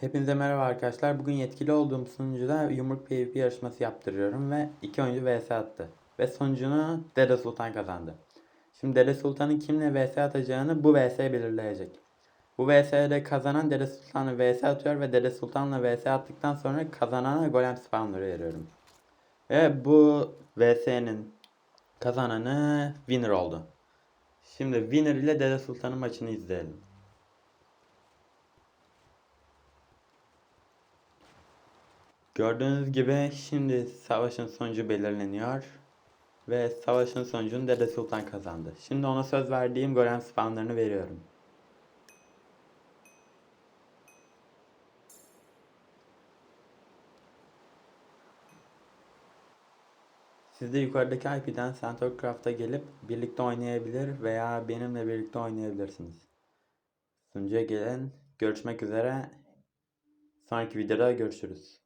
Hepinize merhaba arkadaşlar. Bugün yetkili olduğum sunucuda yumruk PvP yarışması yaptırıyorum ve iki oyuncu vs attı. Ve sonucunu Dede Sultan kazandı. Şimdi Dede Sultan'ın kimle vs atacağını bu vs belirleyecek. Bu vs'de kazanan Dede Sultan'la vs atıyor ve Dede Sultan'la vs attıktan sonra kazanana golem spawner veriyorum. Ve bu vs'nin kazananı winner oldu. Şimdi winner ile Dede Sultan'ın maçını izleyelim. Gördüğünüz gibi şimdi savaşın sonucu belirleniyor. Ve savaşın sonucunu Dede Sultan kazandı. Şimdi ona söz verdiğim golem spawnlarını veriyorum. Siz de yukarıdaki IP'den Centaurcraft'a gelip birlikte oynayabilir veya benimle birlikte oynayabilirsiniz. Sunucuya gelin. Görüşmek üzere. Sonraki videoda görüşürüz.